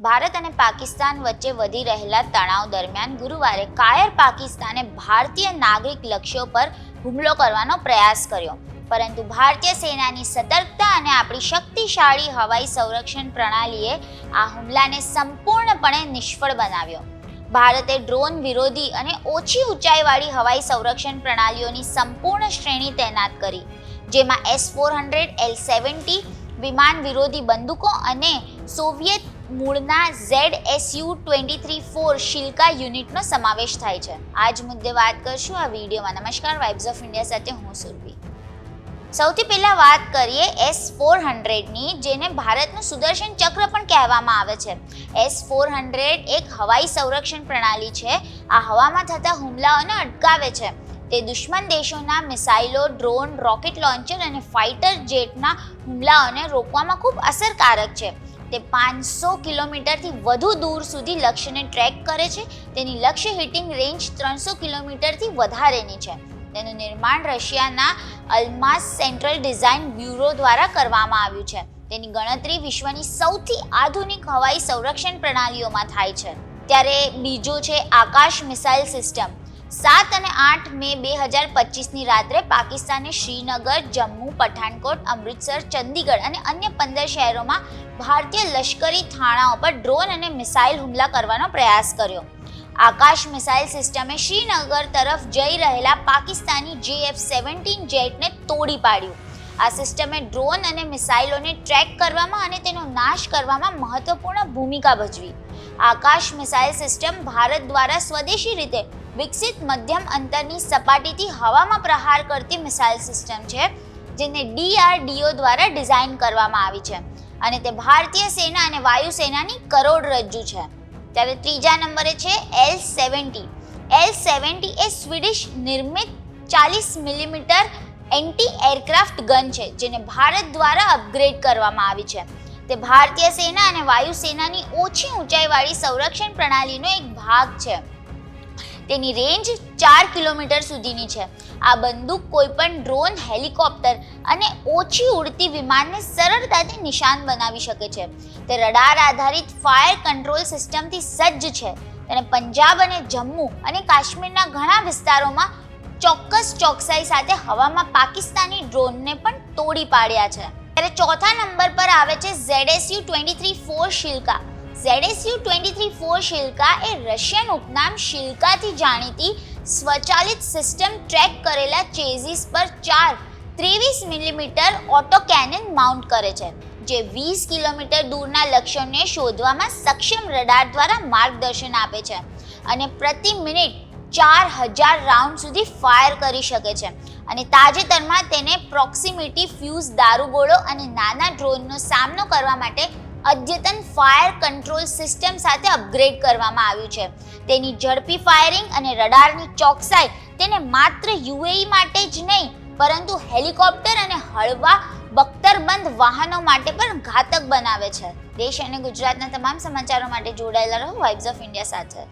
ભારત અને પાકિસ્તાન વચ્ચે વધી રહેલા તણાવ દરમિયાન ગુરુવારે કાયર પાકિસ્તાને ભારતીય નાગરિક લક્ષ્યો પર હુમલો કરવાનો પ્રયાસ કર્યો. પરંતુ ભારતીય સેનાની સતર્કતા અને આપણી શક્તિશાળી હવાઈ સંરક્ષણ પ્રણાલીએ આ હુમલાને સંપૂર્ણપણે નિષ્ફળ બનાવ્યો. ભારતે ડ્રોન વિરોધી અને ઓછી ઊંચાઈવાળી હવાઈ સંરક્ષણ પ્રણાલીઓની સંપૂર્ણ શ્રેણી તૈનાત કરી, જેમાં S four hundred L seventy વિમાન વિરોધી બંદૂકો અને સોવિયત મૂળના Z SU twenty three four Shilka યુનિટનો સમાવેશ થાય છે. આ જ મુદ્દે વાત કરશું આ વિડીયોમાં. નમસ્કાર વાઇબ્સ ઓફ ઇન્ડિયા સાથે હું સુરભી. સૌથી પહેલા વાત કરીએ એસ ફોર હંડ્રેડની, જેને ભારતનું સુદર્શન ચક્ર પણ કહેવામાં આવે છે. એસ ફોર હંડ્રેડ એક હવાઈ સંરક્ષણ પ્રણાલી છે. આ હવામાં થતા હુમલાઓને અટકાવે છે. તે દુશ્મન દેશોના મિસાઇલો, ડ્રોન, રોકેટ લોન્ચર અને ફાઇટર જેટના હુમલાઓને રોકવામાં ખૂબ અસરકારક છે. તે પાંચસો કિલોમીટરથી વધુ દૂર સુધી લક્ષ્યને ટ્રેક કરે છે. તેની લક્ષ્ય હિટિંગ રેન્જ ત્રણસો કિલોમીટરથી વધારેની છે. તેનું નિર્માણ રશિયાના અલ્માસ સેન્ટ્રલ ડિઝાઇન બ્યુરો દ્વારા કરવામાં આવ્યું છે. તેની ગણતરી વિશ્વની સૌથી આધુનિક હવાઈ સંરક્ષણ પ્રણાલીઓમાં થાય છે. ત્યારે બીજો છે આકાશ મિસાઇલ સિસ્ટમ. સાત અને આઠ મે બે હજાર પચીસની રાત્રે પાકિસ્તાને શ્રીનગર, જમ્મુ પઠાણકોટ અમૃતસર, ચંદીગઢ અને અન્ય પંદર શહેરોમાં ભારતીય લશ્કરી થાણાઓ પર ડ્રોન અને મિસાઇલ હુમલા કરવાનો પ્રયાસ કર્યો. આકાશ મિસાઇલ સિસ્ટમે શ્રીનગર તરફ જઈ રહેલા પાકિસ્તાની જેએફ સેવન્ટીન જેટને તોડી પાડ્યું. આ સિસ્ટમે ડ્રોન અને મિસાઇલોને ટ્રેક કરવામાં અને તેનો નાશ કરવામાં મહત્વપૂર્ણ ભૂમિકા ભજવી. આકાશ મિસાઇલ સિસ્ટમ ભારત દ્વારા સ્વદેશી રીતે વિકસિત મધ્યમ અંતરની સપાટીથી હવામાં પ્રહાર કરતી મિસાઇલ સિસ્ટમ છે, જેને ડીઆરડીઓ દ્વારા ડિઝાઇન કરવામાં આવી છે. અને તે ભારતીય સેના અને વાયુસેનાની કરોડરજ્જુ છે. ત્યારે ત્રીજા નંબરે છે એલ સેવન્ટી. એલ સેવન્ટી એ સ્વીડિશ નિર્મિત ચાલીસ મિલીમીટર એન્ટી એરક્રાફ્ટ ગન છે, જેને ભારત દ્વારા અપગ્રેડ કરવામાં આવી છે. તે ભારતીય સેના અને વાયુસેનાની ઓછી ઊંચાઈવાળી સંરક્ષણ પ્રણાલીનો એક ભાગ છે. તેની રેન્જ ચાર કિલોમીટર સુધીની છે. આ બંદૂક કોઈપણ ડ્રોન હેલિકોપ્ટર અને ઓછી ઉડતી વિમાનને સરળતાથી નિશાન બનાવી શકે છે. તે રડાર આધારિત ફાયર કંટ્રોલ સિસ્ટમથી સજ્જ છે. તેને પંજાબ અને જમ્મુ અને કાશ્મીરના ઘણા વિસ્તારોમાં ચોક્કસ ચોકસાઈ સાથે હવામાં પાકિસ્તાની ડ્રોનને પણ તોડી પાડ્યા છે. ત્યારે ચોથા નંબર પર આવે છે ZSU twenty three four Shilka. ZSU twenty three four Shilka એ રશિયન ઉપનામ શિલ્કાથી જાણીતી સ્વચાલિત સિસ્ટમ ટ્રેક કરેલા ચેઝિસ પર ચાર ત્રેવીસ મિલીમીટર ઓટો કેનન માઉન્ટ કરે છે, જે વીસ કિલોમીટર દૂરના લક્ષ્યોને શોધવામાં સક્ષમ રડાર દ્વારા માર્ગદર્શન આપે છે અને પ્રતિ મિનિટ ચાર હજાર રાઉન્ડ સુધી ફાયર કરી શકે છે અને તાજેતરમાં તેને પ્રોક્સિમિટી ફ્યુઝ દારૂગોળો અને નાના ડ્રોનનો સામનો કરવા માટે અદ્યતન ફાયર કંટ્રોલ સિસ્ટમ સાથે અપગ્રેડ કરવામાં આવ્યું છે. તેની ઝડપી ફાયરિંગ અને રડારની ચોકસાઈ તેને માત્ર યુએઈ માટે જ નહીં, પરંતુ હેલિકોપ્ટર અને હળવા બખ્તરબંધ વાહનો માટે પણ ઘાતક બનાવે છે. દેશ અને ગુજરાતના તમામ સમાચારો માટે જોડાયેલા રહો. વાઇબ્સ ઓફ ઇન્ડિયા સાથે.